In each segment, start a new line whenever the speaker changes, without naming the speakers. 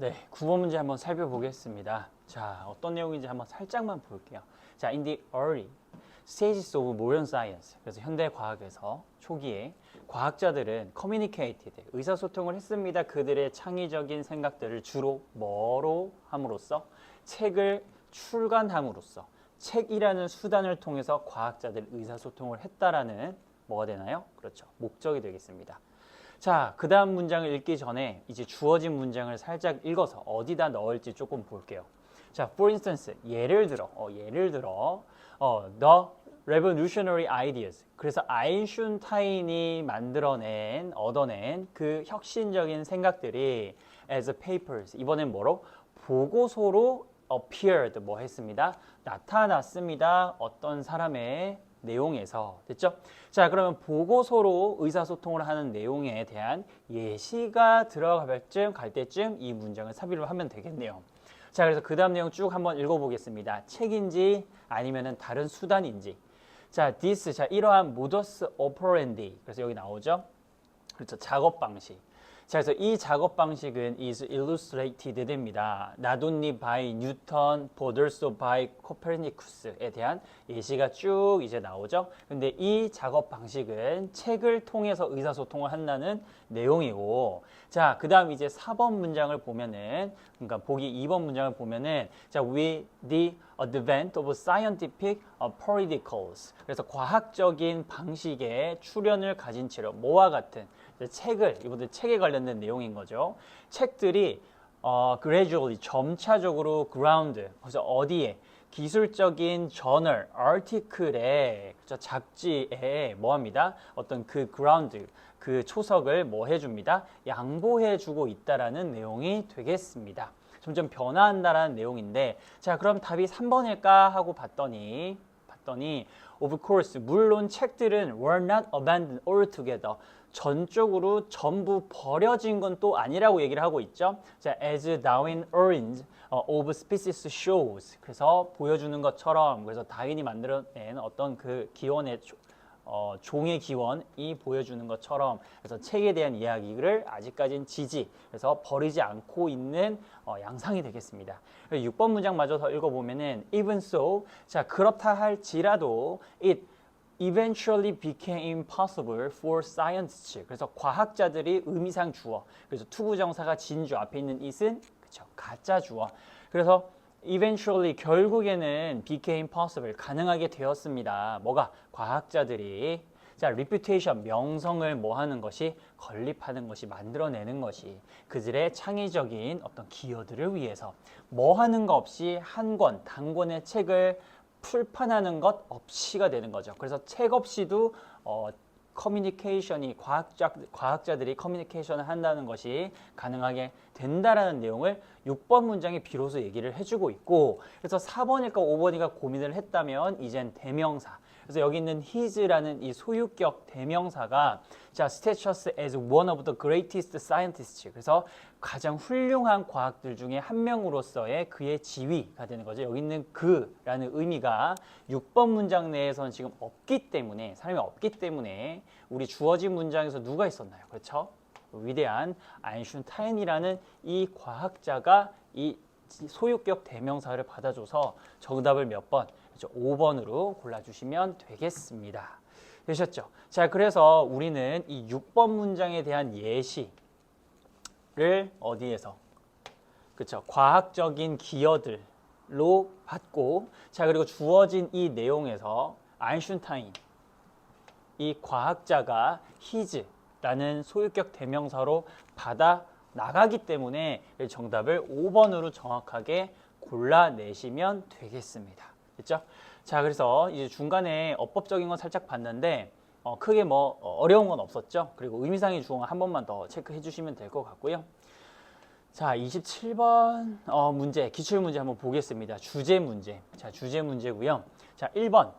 네, 9번 문제 한번 살펴보겠습니다. 자, 어떤 내용인지 한번 살짝만 볼게요. 자, in the early stages of modern science. 그래서 현대 과학에서 초기에 과학자들은 communicated, 의사소통을 했습니다. 그들의 창의적인 생각들을 주로 뭐로 함으로써 책을 출간함으로써 책이라는 수단을 통해서 과학자들 의사소통을 했다라는 뭐가 되나요? 그렇죠. 목적이 되겠습니다. 자, 그 다음 문장을 읽기 전에 이제 주어진 문장을 살짝 읽어서 어디다 넣을지 조금 볼게요. 자, for instance, 예를 들어, 어, 예를 들어, 어, the revolutionary ideas. 그래서 아인슈타인이 만들어낸, 얻어낸 그 혁신적인 생각들이 as papers. 이번엔 뭐로? 보고서로 appeared 뭐 했습니다. 나타났습니다. 어떤 사람의 내용에서 됐죠? 자 그러면 보고서로 의사소통을 하는 내용에 대한 예시가 들어갈 쯤 갈 때쯤 이 문장을 삽입을 하면 되겠네요. 자 그래서 그 다음 내용 쭉 한번 읽어보겠습니다. 책인지 아니면은 다른 수단인지. 자 this 자 이러한 modus operandi 그래서 여기 나오죠. 그렇죠 작업 방식. 자, 그래서 이 작업 방식은 is illustrated 됩니다. not only by Newton, but also by Copernicus에 대한 예시가 쭉 이제 나오죠. 근데 이 작업 방식은 책을 통해서 의사소통을 한다는 내용이고, 자, 그 다음 이제 4번 문장을 보면은, 그러니까 보기 2번 문장을 보면은, 자, with the advent of scientific periodicals. 그래서 과학적인 방식의 출현을 가진 채로 뭐와 같은 책을 이번에 책에 관련된 내용인 거죠. 책들이 어, gradually 점차적으로 ground 그래서 어디에 기술적인 저널, article에 그죠? 잡지에 뭐합니다. 어떤 그 ground 그 초석을 뭐 해줍니다. 양보해주고 있다라는 내용이 되겠습니다. 점점 변화한다라는 내용인데 자 그럼 답이 3번일까 하고 봤더니 봤더니 of course 물론 책들은 were not abandoned altogether 전적으로 전부 버려진 건 또 아니라고 얘기를 하고 있죠. 자, as Darwin origins of species shows. 그래서 보여주는 것처럼 그래서 다윈이 만들어낸 어떤 그 기원의 조- 어, 종의 기원이 보여주는 것처럼 그래서 책에 대한 이야기를 아직까지는 지지 그래서 버리지 않고 있는 어, 양상이 되겠습니다. 6번 문장마저 더 읽어보면은 even so 자 그렇다 할지라도 it eventually became impossible for scientists. 그래서 과학자들이 의미상 주어. 그래서 투부정사가 진주 앞에 있는 it은 그쵸 가짜 주어. 그래서 eventually 결국에는 became possible 가능하게 되었습니다. 뭐가 과학자들이 자 reputation 명성을 뭐 하는 것이 건립하는 것이 만들어내는 것이 그들의 창의적인 어떤 기여들을 위해서 뭐 하는 거 없이 한 권 단권의 책을 풀판하는 것 없이가 되는 거죠. 그래서 책 없이도 어, 커뮤니케이션이 과학자, 과학자들이 커뮤니케이션을 한다는 것이 가능하게 된다라는 내용을 6번 문장에 비로소 얘기를 해주고 있고 그래서 4번일까 5번일까 고민을 했다면 이젠 대명사 그래서 여기 있는 his라는 이 소유격 대명사가 자 status as one of the greatest scientists 그래서 가장 훌륭한 과학들 중에 한 명으로서의 그의 지위가 되는 거죠. 여기 있는 그라는 의미가 6번 문장 내에서는 지금 없기 때문에 사람이 없기 때문에 우리 주어진 문장에서 누가 있었나요? 그렇죠? 위대한 아인슈타인이라는 이 과학자가 이 소유격 대명사를 받아줘서 정답을 몇 번? 그렇죠. 5번으로 골라주시면 되겠습니다. 되셨죠? 자, 그래서 우리는 이 6번 문장에 대한 예시를 어디에서? 그렇죠. 과학적인 기여들로 받고 자, 그리고 주어진 이 내용에서 아인슈타인 이 과학자가 his라는 소유격 대명사로 받아 나가기 때문에 정답을 5번으로 정확하게 골라내시면 되겠습니다. 됐죠? 자, 그래서 이제 중간에 어법적인 건 살짝 봤는데 어, 크게 뭐 어, 어려운 건 없었죠. 그리고 의미상의 주어가 한 번만 더 체크해 주시면 될 것 같고요. 자, 27번 어, 문제, 기출 문제 한번 보겠습니다. 주제 문제. 자, 주제 문제고요. 자, 1번.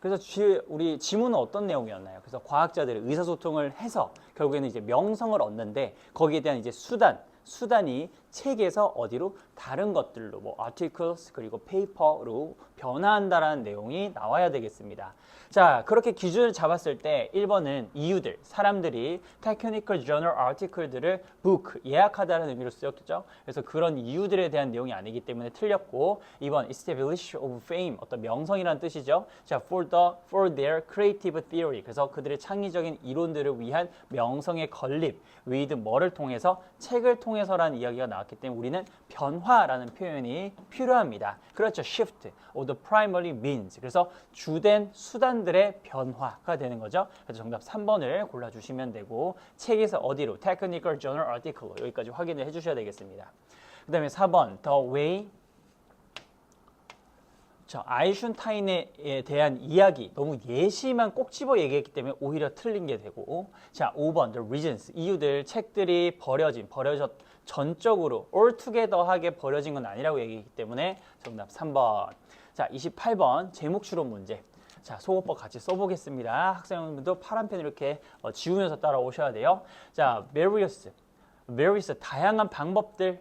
그래서 지, 우리 지문은 어떤 내용이었나요? 그래서 과학자들이 의사소통을 해서 결국에는 이제 명성을 얻는데 거기에 대한 이제 수단, 수단이 책에서 어디로 다른 것들로 뭐 articles 그리고 paper로 변화한다라는 내용이 나와야 되겠습니다. 자, 그렇게 기준을 잡았을 때 1번은 이유들, 사람들이 technical journal article들을 book, 예약하다는 의미로 쓰였겠죠. 그래서 그런 이유들에 대한 내용이 아니기 때문에 틀렸고 2번 establish of fame, 어떤 명성이라는 뜻이죠. 자, for the for their creative theory. 그래서 그들의 창의적인 이론들을 위한 명성의 건립, with 뭐를 통해서 책을 통해서라는 이야기가 나왔 기 때문에 우리는 변화라는 표현이 필요합니다. 그렇죠. shift of the primary means. 그래서 주된 수단들의 변화가 되는 거죠. 그래서 정답 3번을 골라주시면 되고 책에서 어디로 technical journal article 여기까지 확인을 해주셔야 되겠습니다. 그 다음에 4번 the way 자, 아이슌타인에 대한 이야기 너무 예시만 꼭 집어 얘기했기 때문에 오히려 틀린 게 되고 자, 5번 the reasons 이유들 책들이 버려진 버려졌 전적으로 altogether하게 버려진 건 아니라고 얘기했기 때문에 정답 3번. 자, 28번 제목 추론 문제. 자, 소거법 같이 써보겠습니다. 학생분들도 파란 펜 이렇게 어, 지우면서 따라오셔야 돼요. 자, various, various 다양한 방법들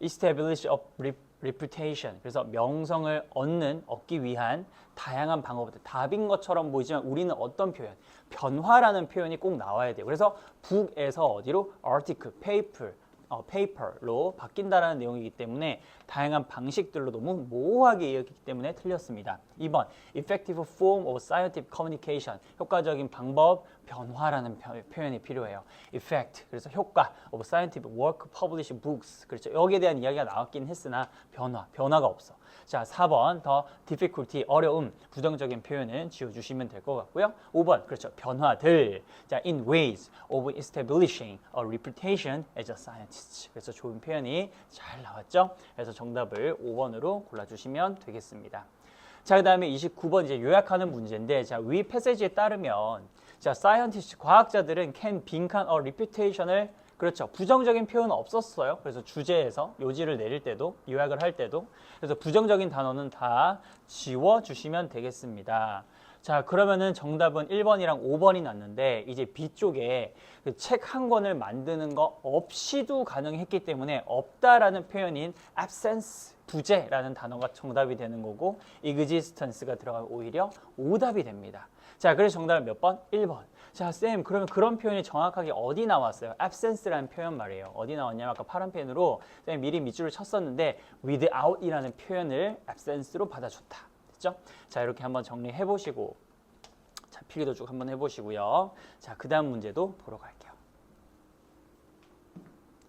establish rep- reputation. 그래서 명성을 얻는 얻기 위한 다양한 방법들 답인 것처럼 보이지만 우리는 어떤 표현 변화라는 표현이 꼭 나와야 돼요. 그래서 북에서 어디로 article, paper, 어, paper로 바뀐다라는 내용이기 때문에 다양한 방식들로 너무 모호하게 이해했기 때문에 틀렸습니다. 2번 effective form of scientific communication 효과적인 방법 변화라는 표- 표현이 필요해요. effect 그래서 효과 of scientific work published books 그렇죠. 여기에 대한 이야기가 나왔긴 했으나 변화 변화가 없어. 자 4번 더 difficulty 어려움 부정적인 표현은 지워 주시면 될 것 같고요. 5번 그렇죠 변화들 자 in ways of establishing a reputation as a scientist 그래서 좋은 표현이 잘 나왔죠. 그래서 정답을 5번으로 골라 주시면 되겠습니다. 자, 그 다음에 29번 이제 요약하는 문제인데, 자, 위 패세지에 따르면, 자, scientist, 과학자들은 can 빈칸 a reputation을 그렇죠. 부정적인 표현은 없었어요. 그래서 주제에서 요지를 내릴 때도, 요약을 할 때도. 그래서 부정적인 단어는 다 지워 주시면 되겠습니다. 자, 그러면은 정답은 1번이랑 5번이 났는데, 이제 B쪽에 그 책 한 권을 만드는 거 없이도 가능했기 때문에 없다라는 표현인 absence, 부재라는 단어가 정답이 되는 거고, existence가 들어가면 오히려 오답이 됩니다. 자, 그래서 정답은 몇 번? 1번. 자, 쌤, 그러면 그런 표현이 정확하게 어디 나왔어요? absence라는 표현 말이에요. 어디 나왔냐면 아까 파란 펜으로 쌤 미리 밑줄을 쳤었는데 without이라는 표현을 absence로 받아줬다. 됐죠? 자, 이렇게 한번 정리해 보시고 자, 필기도 쭉 한번 해 보시고요. 자, 그다음 문제도 보러 갈게요.